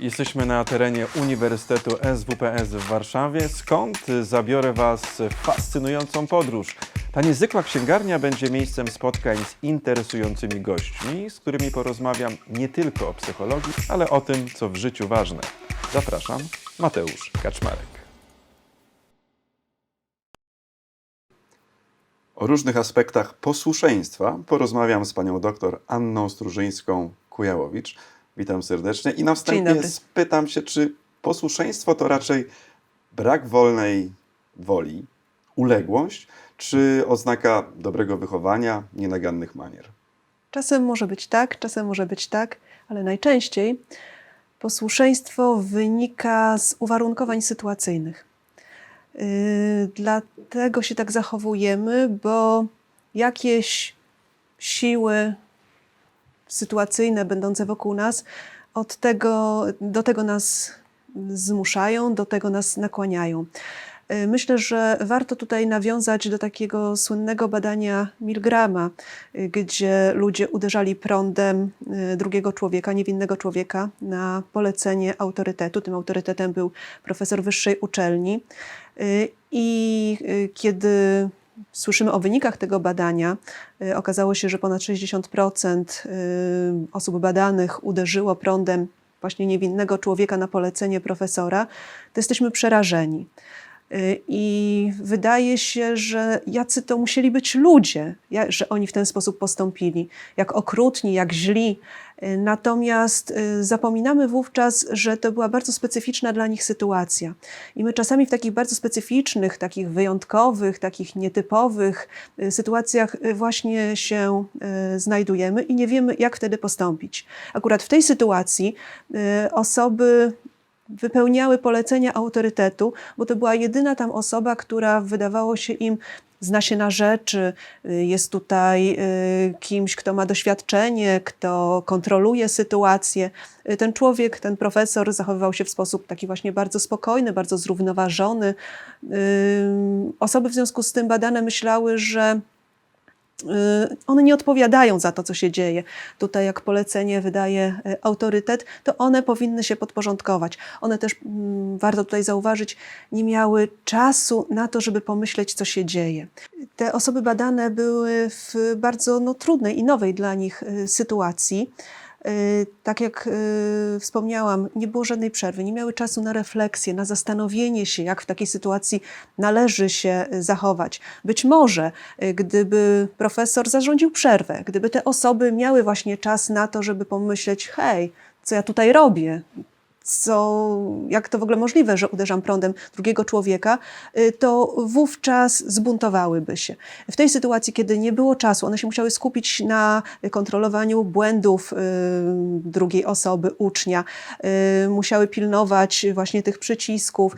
Jesteśmy na terenie Uniwersytetu SWPS w Warszawie, skąd zabiorę Was w fascynującą podróż. Ta niezwykła księgarnia będzie miejscem spotkań z interesującymi gośćmi, z którymi porozmawiam nie tylko o psychologii, ale o tym, co w życiu ważne. Zapraszam, Mateusz Kaczmarek. O różnych aspektach posłuszeństwa porozmawiam z panią doktor Anną Strużyńską-Kujałowicz. Witam serdecznie i na wstępie spytam się, czy posłuszeństwo to raczej brak wolnej woli, uległość, czy oznaka dobrego wychowania, nienagannych manier? Czasem może być tak, czasem może być tak, ale najczęściej posłuszeństwo wynika z uwarunkowań sytuacyjnych. Yy, dlatego się tak zachowujemy, bo jakieś siły sytuacyjne będące wokół nas od tego, do tego nas zmuszają, do tego nas nakłaniają. Y, Myślę, że warto tutaj nawiązać do takiego słynnego badania Milgrama, y, gdzie ludzie uderzali prądem y, drugiego człowieka, niewinnego człowieka, na polecenie autorytetu. Tym autorytetem był profesor wyższej uczelni. I kiedy słyszymy o wynikach tego badania, y, okazało się, że ponad 60% y, osób badanych uderzyło prądem właśnie niewinnego człowieka na polecenie profesora, to jesteśmy przerażeni. Y, I wydaje się, że jacy to musieli być ludzie, że oni w ten sposób postąpili, jak okrutni, jak źli. Y, Natomiast y, zapominamy wówczas, że to była bardzo specyficzna dla nich sytuacja. I my czasami w takich bardzo specyficznych, takich wyjątkowych, takich nietypowych sytuacjach właśnie się znajdujemy i nie wiemy, jak wtedy postąpić. Akurat w tej sytuacji osoby wypełniały polecenia autorytetu, bo to była jedyna tam osoba, która wydawało się im zna się na rzeczy, y, jest tutaj y, kimś, kto ma doświadczenie, kto kontroluje sytuację. Y, Ten człowiek, ten profesor zachowywał się w sposób taki właśnie bardzo spokojny, bardzo zrównoważony. Osoby w związku z tym badane myślały, że one nie odpowiadają za to, co się dzieje. Tutaj, jak polecenie wydaje y, autorytet, to one powinny się podporządkować. One też, mm, warto tutaj zauważyć, nie miały czasu na to, żeby pomyśleć, co się dzieje. Te osoby badane były w bardzo no, trudnej i nowej dla nich y, sytuacji. Y, Tak jak y, wspomniałam, nie było żadnej przerwy, nie miały czasu na refleksję, na zastanowienie się, jak w takiej sytuacji należy się y, zachować. Być może, gdyby profesor zarządził przerwę, gdyby te osoby miały właśnie czas na to, żeby pomyśleć: hej, co ja tutaj robię? Co, jak to w ogóle możliwe, że uderzam prądem drugiego człowieka, y, to wówczas zbuntowałyby się. W tej sytuacji, kiedy nie było czasu, one się musiały skupić na kontrolowaniu błędów y, drugiej osoby, ucznia, y, musiały pilnować właśnie tych przycisków,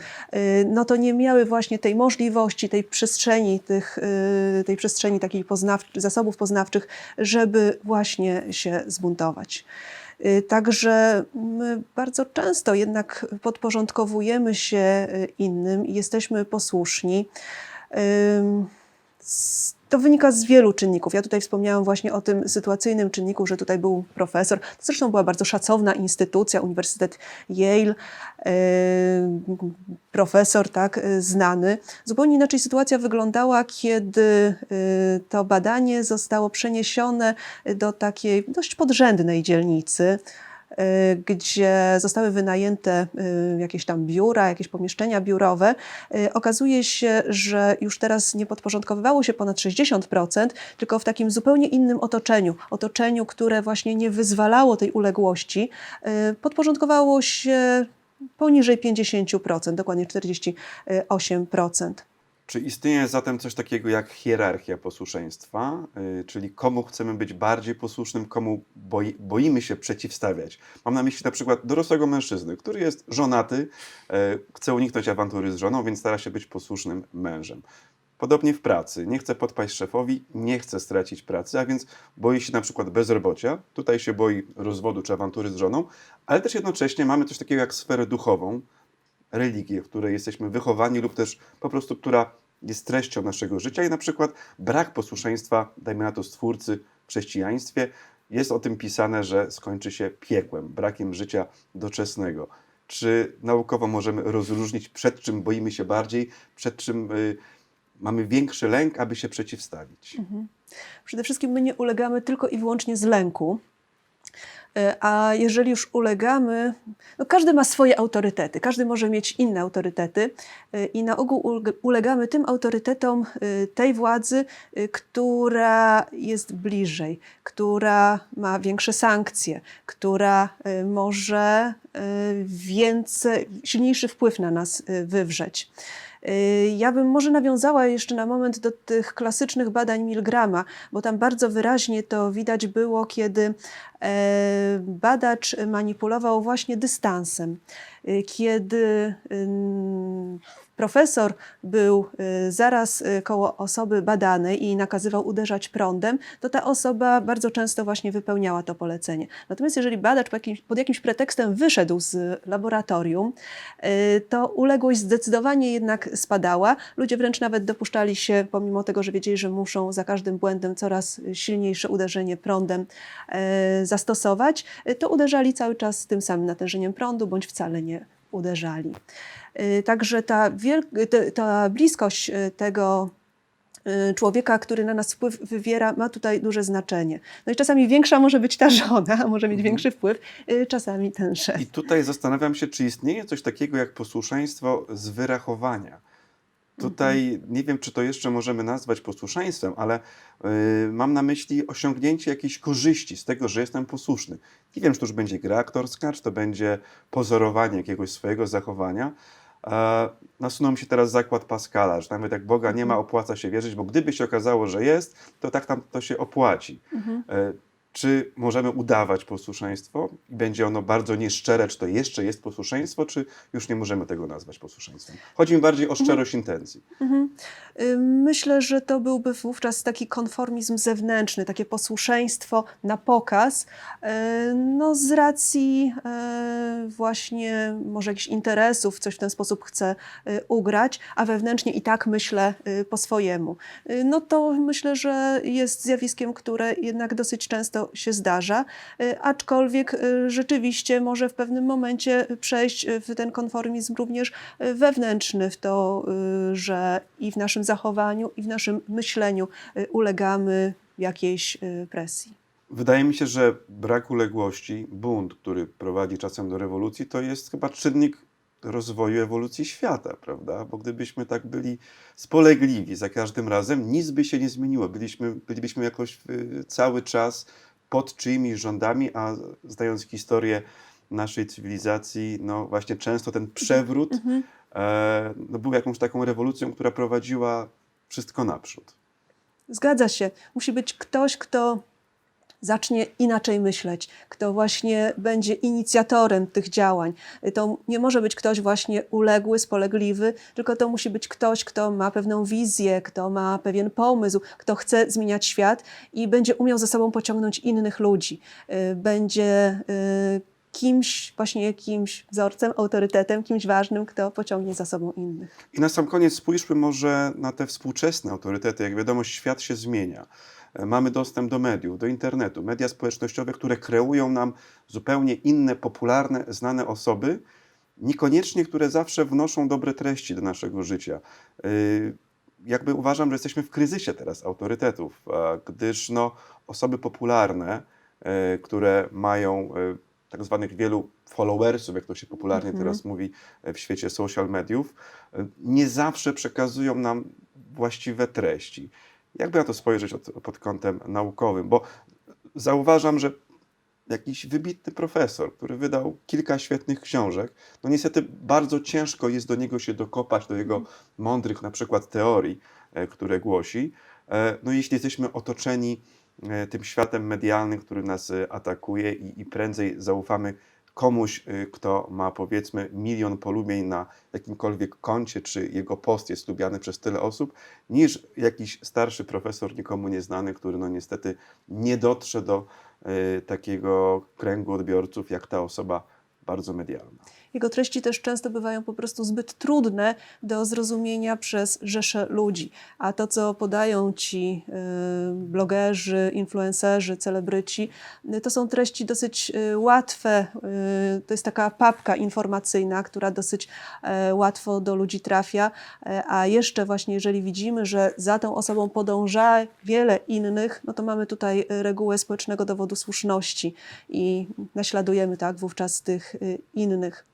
no to nie miały właśnie tej możliwości, tej przestrzeni, tych, tej przestrzeni takiej poznaw- zasobów poznawczych, żeby właśnie się zbuntować. Y, Także bardzo często jednak podporządkowujemy się y, innym i jesteśmy posłuszni. To wynika z wielu czynników. Ja tutaj wspomniałam właśnie o tym sytuacyjnym czynniku, że tutaj był profesor. To zresztą była bardzo szacowna instytucja, Uniwersytet Yale, y, profesor tak znany. Zupełnie inaczej sytuacja wyglądała, kiedy y, to badanie zostało przeniesione do takiej dość podrzędnej dzielnicy gdzie zostały wynajęte y, jakieś tam biura, jakieś pomieszczenia biurowe, y, okazuje się, że już teraz nie podporządkowywało się ponad 60%, tylko w takim zupełnie innym otoczeniu, otoczeniu, które właśnie nie wyzwalało tej uległości, y, podporządkowało się poniżej 50%, dokładnie 48%. Czy istnieje zatem coś takiego jak hierarchia posłuszeństwa, yy, czyli komu chcemy być bardziej posłusznym, komu boi, boimy się przeciwstawiać? Mam na myśli na przykład dorosłego mężczyzny, który jest żonaty, yy, chce uniknąć awantury z żoną, więc stara się być posłusznym mężem. Podobnie w pracy. Nie chce podpaść szefowi, nie chce stracić pracy, a więc boi się na przykład bezrobocia. Tutaj się boi rozwodu czy awantury z żoną, ale też jednocześnie mamy coś takiego jak sferę duchową, religię, w której jesteśmy wychowani lub też po prostu, która jest treścią naszego życia i na przykład brak posłuszeństwa, dajmy na to Stwórcy w chrześcijaństwie, jest o tym pisane, że skończy się piekłem, brakiem życia doczesnego. Czy naukowo możemy rozróżnić, przed czym boimy się bardziej, przed czym y, mamy większy lęk, aby się przeciwstawić? Przede wszystkim my nie ulegamy tylko i wyłącznie z lęku. E, A jeżeli już ulegamy, no każdy ma swoje autorytety, każdy może mieć inne autorytety e, i na ogół uleg- ulegamy tym autorytetom e, tej władzy, która jest bliżej, która ma większe sankcje, która może więcej, silniejszy wpływ na nas wywrzeć. Y, Ja bym może nawiązała jeszcze na moment do tych klasycznych badań Milgrama, bo tam bardzo wyraźnie to widać było, kiedy e, badacz manipulował właśnie dystansem. Y, Kiedy profesor był y, zaraz y, koło osoby badanej i nakazywał uderzać prądem, to ta osoba bardzo często właśnie wypełniała to polecenie. Natomiast jeżeli badacz po jakimś, pod jakimś pretekstem wyszedł z laboratorium, y, to uległość zdecydowanie jednak spadała. Ludzie wręcz nawet dopuszczali się, pomimo tego, że wiedzieli, że muszą za każdym błędem coraz silniejsze uderzenie prądem zastosować, to uderzali cały czas tym samym natężeniem prądu, bądź wcale nie uderzali. Y, Także ta, ta bliskość y, tego y, człowieka, który na nas wpływ wywiera, ma tutaj duże znaczenie. No i czasami większa może być ta żona, może mieć Mhm. większy wpływ, czasami ten szef. I tutaj zastanawiam się, czy istnieje coś takiego jak posłuszeństwo z wyrachowania. Tutaj nie wiem, czy to jeszcze możemy nazwać posłuszeństwem, ale y, mam na myśli osiągnięcie jakiejś korzyści z tego, że jestem posłuszny. Nie wiem, czy to już będzie gra aktorska, czy to będzie pozorowanie jakiegoś swojego zachowania. E, nasunął mi się teraz zakład Pascala, że nawet jak Boga nie ma, opłaca się wierzyć, bo gdyby się okazało, że jest, to tak tam to się opłaci. Mhm. E, Czy możemy udawać posłuszeństwo i będzie ono bardzo nieszczere, czy to jeszcze jest posłuszeństwo, czy już nie możemy tego nazwać posłuszeństwem? Chodzi mi bardziej o szczerość intencji. Mhm. Myślę, że to byłby wówczas taki konformizm zewnętrzny, takie posłuszeństwo na pokaz, no z racji y, właśnie może jakichś interesów, coś w ten sposób chcę y, ugrać, a wewnętrznie i tak myślę y, po swojemu. Y, No to myślę, że jest zjawiskiem, które jednak dosyć często się zdarza, y, aczkolwiek y, rzeczywiście może w pewnym momencie przejść w ten konformizm również y, wewnętrzny, w to, że i w naszym zachowaniu, i w naszym myśleniu ulegamy jakiejś presji. Wydaje mi się, że brak uległości, bunt, który prowadzi czasem do rewolucji, to jest chyba czynnik rozwoju ewolucji świata, prawda? Bo gdybyśmy tak byli spolegliwi za każdym razem, nic by się nie zmieniło. Byliśmy, bylibyśmy jakoś cały czas pod czyimiś rządami, a znając historię naszej cywilizacji, no właśnie często ten przewrót Mhm. e, no, był jakąś taką rewolucją, która prowadziła wszystko naprzód. Zgadza się. Musi być ktoś, kto zacznie inaczej myśleć, kto właśnie będzie inicjatorem tych działań. To nie może być ktoś właśnie uległy, spolegliwy, tylko to musi być ktoś, kto ma pewną wizję, kto ma pewien pomysł, kto chce zmieniać świat i będzie umiał za sobą pociągnąć innych ludzi. Y, Będzie y, kimś, właśnie jakimś wzorcem, autorytetem, kimś ważnym, kto pociągnie za sobą innych. I na sam koniec spójrzmy może na te współczesne autorytety. Jak wiadomo, świat się zmienia. Mamy dostęp do mediów, do internetu, media społecznościowe, które kreują nam zupełnie inne, popularne, znane osoby, niekoniecznie które zawsze wnoszą dobre treści do naszego życia. Y, Jakby uważam, że jesteśmy w kryzysie teraz autorytetów, gdyż no, osoby popularne, e, które mają e, tak zwanych wielu followersów, jak to się popularnie Mhm. teraz mówi w świecie social mediów, nie zawsze przekazują nam właściwe treści. Jakby na to spojrzeć od, pod kątem naukowym? Bo zauważam, że jakiś wybitny profesor, który wydał kilka świetnych książek, no niestety bardzo ciężko jest do niego się dokopać, do jego mądrych na przykład teorii, e, które głosi. E, No jeśli jesteśmy otoczeni e, tym światem medialnym, który nas atakuje i, i prędzej zaufamy komuś, y, kto ma powiedzmy milion polubień na jakimkolwiek koncie, czy jego post jest lubiany przez tyle osób, niż jakiś starszy profesor, nikomu nieznany, który no niestety nie dotrze do y, takiego kręgu odbiorców, jak ta osoba bardzo medialna. Jego treści też często bywają po prostu zbyt trudne do zrozumienia przez rzesze ludzi. A to, co podają ci y, blogerzy, influencerzy, celebryci, y, to są treści dosyć y, łatwe. To jest taka papka informacyjna, która dosyć e, łatwo do ludzi trafia. E, A jeszcze właśnie, jeżeli widzimy, że za tą osobą podąża wiele innych, no to mamy tutaj regułę społecznego dowodu słuszności i naśladujemy tak wówczas tych innych.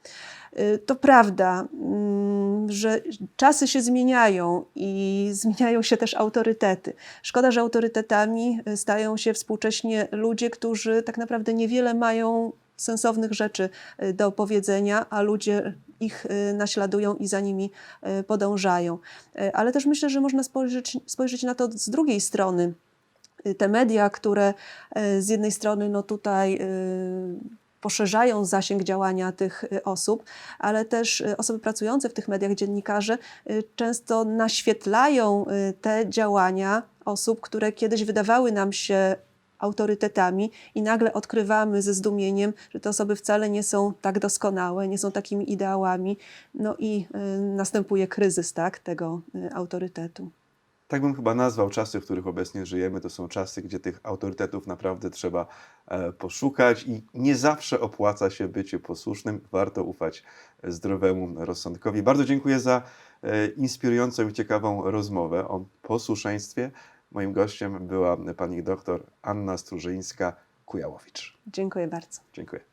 Y, To prawda, mm, że czasy się zmieniają i zmieniają się też autorytety. Szkoda, że autorytetami y, stają się współcześnie ludzie, którzy tak naprawdę niewiele mają sensownych rzeczy y, do powiedzenia, a ludzie ich naśladują i za nimi podążają. Ale też myślę, że można spojrzeć, spojrzeć na to z drugiej strony. Te media, które z jednej strony no tutaj poszerzają zasięg działania tych y, osób, ale też y, osoby pracujące w tych mediach, dziennikarze, y, często naświetlają te działania osób, które kiedyś wydawały nam się autorytetami i nagle odkrywamy ze zdumieniem, że te osoby wcale nie są tak doskonałe, nie są takimi ideałami, no i następuje kryzys tak, tego autorytetu. Tak bym chyba nazwał czasy, w których obecnie żyjemy. To są czasy, gdzie tych autorytetów naprawdę trzeba poszukać i nie zawsze opłaca się bycie posłusznym. Warto ufać zdrowemu rozsądkowi. Bardzo dziękuję za e, inspirującą i ciekawą rozmowę o posłuszeństwie. Moim gościem była pani doktor Anna Strużyńska-Kujałowicz. Dziękuję bardzo. Dziękuję.